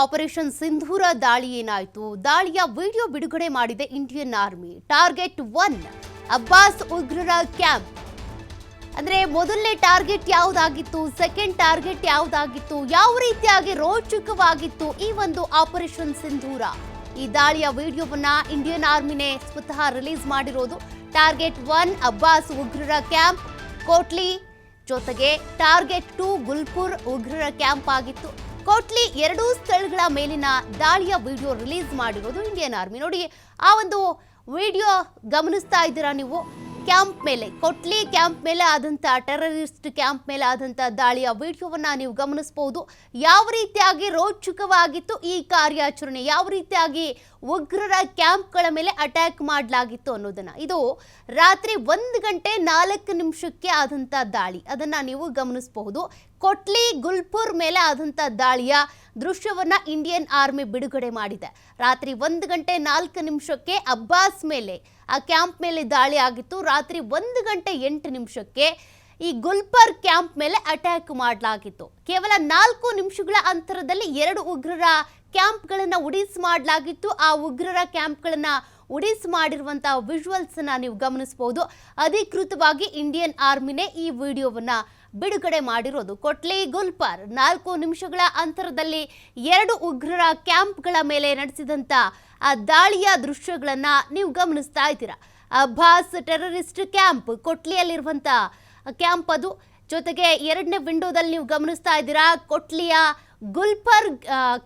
Operation ಸಿಂಧೂರ ದಾಳಿ ಏನಾಯಿತು? ದಾಳಿಯ ವಿಡಿಯೋ ಬಿಡುಗಡೆ ಮಾಡಿದೆ Indian army. Target one, Abbas ಉಗ್ರರ ಕ್ಯಾಂಪ್ ಅಂದ್ರೆ ಮೊದಲನೇ ಟಾರ್ಗೆಟ್ ಯಾವುದಾಗಿತ್ತು? ಸೆಕೆಂಡ್ ಟಾರ್ಗೆಟ್ ಯಾವುದಾಗಿತ್ತು? ಯಾವ ರೀತಿಯಾಗಿ ರೋಚಕವಾಗಿತ್ತು ಈ ಒಂದು ಆಪರೇಷನ್ ಸಿಂಧೂರ? ಈ ದಾಳಿಯ ವಿಡಿಯೋವನ್ನ ಇಂಡಿಯನ್ ಆರ್ಮಿನೇ ಸ್ವತಃ ರಿಲೀಸ್ ಮಾಡಿರೋದು ಟಾರ್ಗೆಟ್ ಒನ್, ಅಬ್ಬಾಸ್ ಉಗ್ರರ ಕ್ಯಾಂಪ್ ಕೋಟ್ಲಿ ಜೊತೆಗೆ ಟಾರ್ಗೆಟ್ ಟು, ಗುಲ್ಪುರ್ ಉಗ್ರರ ಕ್ಯಾಂಪ್ ಆಗಿತ್ತು. ಕೋಟ್ಲಿ ಎರಡೂ ಸ್ಥಳಗಳ ಮೇಲಿನ ದಾಳಿಯ ವಿಡಿಯೋ ರಿಲೀಸ್ ಮಾಡಿರೋದು ಇಂಡಿಯನ್ ಆರ್ಮಿ. ನೋಡಿ, ಆ ಒಂದು ವಿಡಿಯೋ ಗಮನಿಸ್ತಾ ಇದ್ದೀರಾ ನೀವು? ಕ್ಯಾಂಪ್ ಮೇಲೆ, ಕೊಟ್ಲಿ ಕ್ಯಾಂಪ್ ಮೇಲೆ ಆದಂಥ ಟೆರರಿಸ್ಟ್ ಕ್ಯಾಂಪ್ ಮೇಲೆ ಆದಂಥ ದಾಳಿಯ ವಿಡಿಯೋವನ್ನ ನೀವು ಗಮನಿಸಬಹುದು ಯಾವ ರೀತಿಯಾಗಿ ರೋಚಕವಾಗಿತ್ತು ಈ ಕಾರ್ಯಾಚರಣೆ? ಯಾವ ರೀತಿಯಾಗಿ ಉಗ್ರರ ಕ್ಯಾಂಪ್ಗಳ ಮೇಲೆ ಅಟ್ಯಾಕ್ ಮಾಡಲಾಗಿತ್ತು ಅನ್ನೋದನ್ನ? ಇದು ರಾತ್ರಿ ಒಂದು ಗಂಟೆ ನಾಲ್ಕು ನಿಮಿಷಕ್ಕೆ ಆದಂಥ ದಾಳಿ. ಅದನ್ನ ನೀವು ಗಮನಿಸಬಹುದು ಕೊಟ್ಲಿ ಗುಲ್ಪುರ್ ಮೇಲೆ ಆದಂಥ ದಾಳಿಯ ದೃಶ್ಯವನ್ನ ಇಂಡಿಯನ್ ಆರ್ಮಿ ಬಿಡುಗಡೆ ಮಾಡಿದೆ. ರಾತ್ರಿ ಒಂದು ಗಂಟೆ ನಾಲ್ಕು ನಿಮಿಷಕ್ಕೆ ಅಬ್ಬಾಸ್ ಮೇಲೆ, ಆ ಕ್ಯಾಂಪ್ ಮೇಲೆ ದಾಳಿ ಆಗಿತ್ತು. ರಾತ್ರಿ ಒಂದು ಗಂಟೆ ಎಂಟು ನಿಮಿಷಕ್ಕೆ ಈ ಗುಲ್ಪರ್ ಕ್ಯಾಂಪ್ ಮೇಲೆ ಅಟ್ಯಾಕ್ ಮಾಡಲಾಗಿತ್ತು. ಕೇವಲ ನಾಲ್ಕು ನಿಮಿಷಗಳ ಅಂತರದಲ್ಲಿ ಎರಡು ಉಗ್ರರ ಕ್ಯಾಂಪ್ಗಳನ್ನು ಉಡಿಸ್ ಮಾಡಲಾಗಿತ್ತು. ಆ ಉಗ್ರರ ಕ್ಯಾಂಪ್ಗಳನ್ನು ಉಡಿಸ್ ಮಾಡಿರುವಂತಹ ವಿಜುವಲ್ಸ್ ನೀವು ಗಮನಿಸಬಹುದು ಅಧಿಕೃತವಾಗಿ ಇಂಡಿಯನ್ ಆರ್ಮಿನೇ ಈ ವಿಡಿಯೋವನ್ನ ಬಿಡುಗಡೆ ಮಾಡಿರೋದು. ಕೊಟ್ಲಿ ಗುಲ್ಪರ್ ನಾಲ್ಕು ನಿಮಿಷಗಳ ಅಂತರದಲ್ಲಿ ಎರಡು ಉಗ್ರರ ಕ್ಯಾಂಪ್ಗಳ ಮೇಲೆ ನಡೆಸಿದಂತ ಆ ದಾಳಿಯ ದೃಶ್ಯಗಳನ್ನ ನೀವು ಗಮನಿಸ್ತಾ ಇದ್ದೀರಾ? ಅಬ್ಬಾಸ್ ಟೆರರಿಸ್ಟ್ ಕ್ಯಾಂಪ್ ಕೊಟ್ಲಿಯಲ್ಲಿರುವಂಥ ಕ್ಯಾಂಪ್ ಅದು. ಜೊತೆಗೆ ಎರಡನೇ ವಿಂಡೋದಲ್ಲಿ ನೀವು ಗಮನಿಸ್ತಾ ಇದ್ದೀರಾ? ಕೊಟ್ಲಿಯ ಗುಲ್ಪರ್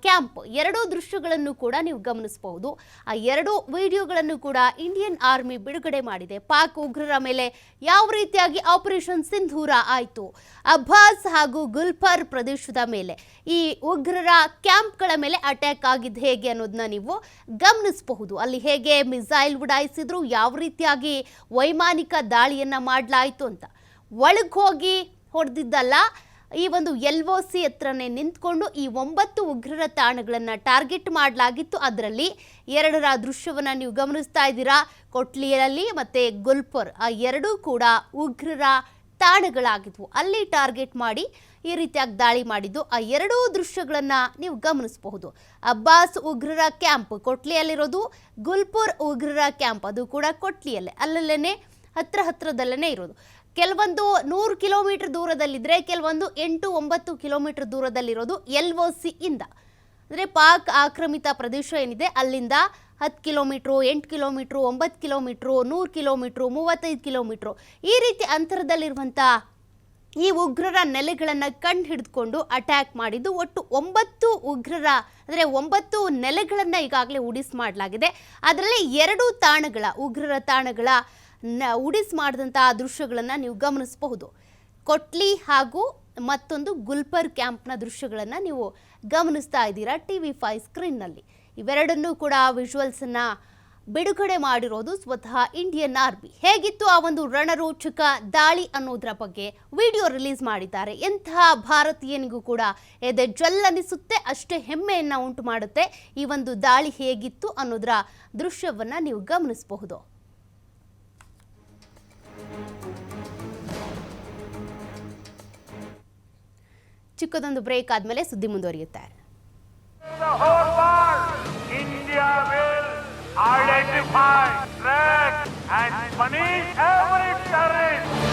ಕ್ಯಾಂಪ್ ಎರಡೂ ದೃಶ್ಯಗಳನ್ನು ಕೂಡ ನೀವು ಗಮನಿಸಬಹುದು. ಆ ಎರಡೂ ವಿಡಿಯೋಗಳನ್ನು ಕೂಡ ಇಂಡಿಯನ್ ಆರ್ಮಿ ಬಿಡುಗಡೆ ಮಾಡಿದೆ. ಪಾಕ್ ಉಗ್ರರ ಮೇಲೆ ಯಾವ ರೀತಿಯಾಗಿ ಆಪರೇಷನ್ ಸಿಂಧೂರ ಆಯಿತು, ಅಬ್ಬಾಸ್ ಹಾಗೂ ಗುಲ್ಪರ್ ಪ್ರದೇಶದ ಮೇಲೆ, ಈ ಉಗ್ರರ ಕ್ಯಾಂಪ್ಗಳ ಮೇಲೆ ಅಟ್ಯಾಕ್ ಆಗಿದ್ದು ಹೇಗೆ ಅನ್ನೋದನ್ನ ನೀವು ಗಮನಿಸಬಹುದು. ಅಲ್ಲಿ ಹೇಗೆ ಮಿಸೈಲ್ ಉಡಾಯಿಸಿದ್ರು, ಯಾವ ರೀತಿಯಾಗಿ ವೈಮಾನಿಕ ದಾಳಿಯನ್ನ ಮಾಡಲಾಯಿತು ಅಂತ. ಒಳಗೆ ಹೋಗಿ ಹೊಡೆದಿದ್ದಲ್ಲ ಈ ಒಂದು ಎಲ್ ಒ ಸಿ ಹತ್ರನೇ ನಿಂತ್ಕೊಂಡು ಈ ಒಂಬತ್ತು ಉಗ್ರರ ತಾಣಗಳನ್ನು ಟಾರ್ಗೆಟ್ ಮಾಡಲಾಗಿತ್ತು. ಅದರಲ್ಲಿ ಎರಡರ ದೃಶ್ಯವನ್ನು ನೀವು ಗಮನಿಸ್ತಾ ಇದ್ದೀರಾ. ಕೊಟ್ಲಿಯಲ್ಲಿ ಮತ್ತು ಗುಲ್ಪುರ್, ಆ ಎರಡೂ ಕೂಡ ಉಗ್ರರ ತಾಣಗಳಾಗಿದ್ವು. ಅಲ್ಲಿ ಟಾರ್ಗೆಟ್ ಮಾಡಿ ಈ ರೀತಿಯಾಗಿ ದಾಳಿ ಮಾಡಿದ್ದು. ಆ ಎರಡೂ ದೃಶ್ಯಗಳನ್ನು ನೀವು ಗಮನಿಸಬಹುದು. ಅಬ್ಬಾಸ್ ಉಗ್ರರ ಕ್ಯಾಂಪ್ ಕೊಟ್ಲಿಯಲ್ಲಿರೋದು, ಗುಲ್ಪುರ್ ಉಗ್ರರ ಕ್ಯಾಂಪ್ ಅದು ಕೂಡ ಕೊಟ್ಲಿಯಲ್ಲೇ ಅಲ್ಲಲ್ಲೇ ಹತ್ರ ಹತ್ರದಲ್ಲೇ ಇರೋದು. ಕೆಲವೊಂದು ನೂರು ಕಿಲೋಮೀಟರ್ ದೂರದಲ್ಲಿದ್ದರೆ ಕೆಲವೊಂದು ಎಂಟು ಒಂಬತ್ತು ಕಿಲೋಮೀಟರ್ ದೂರದಲ್ಲಿರೋದು ಎಲ್ ಒ ಸಿ ಇಂದ ಅಂದರೆ ಪಾಕ್ ಆಕ್ರಮಿತ ಪ್ರದೇಶ ಏನಿದೆ, ಅಲ್ಲಿಂದ ಹತ್ತು ಕಿಲೋಮೀಟ್ರು, ಎಂಟು ಕಿಲೋಮೀಟ್ರು, ಒಂಬತ್ತು ಕಿಲೋಮೀಟ್ರು, ನೂರು ಕಿಲೋಮೀಟ್ರು, ಮೂವತ್ತೈದು ಕಿಲೋಮೀಟ್ರು ಈ ರೀತಿ ಅಂತರದಲ್ಲಿರುವಂಥ ಈ ಉಗ್ರರ ನೆಲೆಗಳನ್ನು ಕಂಡು ಹಿಡಿದುಕೊಂಡು ಅಟ್ಯಾಕ್ ಮಾಡಿದ್ದು ಒಟ್ಟು ಒಂಬತ್ತು ಉಗ್ರರ, ಅಂದರೆ ಒಂಬತ್ತು ನೆಲೆಗಳನ್ನು ಈಗಾಗಲೇ ಉಡಿಸ್ ಮಾಡಲಾಗಿದೆ. ಅದರಲ್ಲಿ ಎರಡು ತಾಣಗಳ, ಉಗ್ರರ ತಾಣಗಳ ಉಡಿಸ್ ಮಾಡಿದಂತಹ ದೃಶ್ಯಗಳನ್ನು ನೀವು ಗಮನಿಸಬಹುದು. ಕೊಟ್ಲಿ ಹಾಗೂ ಮತ್ತೊಂದು ಗುಲ್ಪರ್ ಕ್ಯಾಂಪ್ನ ದೃಶ್ಯಗಳನ್ನು ನೀವು ಗಮನಿಸ್ತಾ ಇದ್ದೀರಾ ಟಿ ವಿ ಫೈವ್ ಸ್ಕ್ರೀನ್ನಲ್ಲಿ. ಇವೆರಡನ್ನೂ ಕೂಡ ವಿಜುವಲ್ಸನ್ನು ಬಿಡುಗಡೆ ಮಾಡಿರೋದು ಸ್ವತಃ ಇಂಡಿಯನ್ ಆರ್ಮಿ. ಹೇಗಿತ್ತು ಆ ಒಂದು ರಣರೋಚಕ ದಾಳಿ ಅನ್ನೋದರ ಬಗ್ಗೆ ವಿಡಿಯೋ ರಿಲೀಸ್ ಮಾಡಿದ್ದಾರೆ. ಎಂತಹ ಭಾರತೀಯನಿಗೂ ಕೂಡ ಎದೆ ಜಲ್ಲನಿಸುತ್ತೆ ಅಷ್ಟೇ ಹೆಮ್ಮೆಯನ್ನು ಉಂಟು ಮಾಡುತ್ತೆ ಈ ಒಂದು ದಾಳಿ ಹೇಗಿತ್ತು ಅನ್ನೋದರ ದೃಶ್ಯವನ್ನು ನೀವು ಗಮನಿಸಬಹುದು. ಚಿಕ್ಕದೊಂದು ಬ್ರೇಕ್ ಆದಮೇಲೆ ಸುದ್ದಿ ಮುಂದೆ ಓರಿಯುತ್ತೆ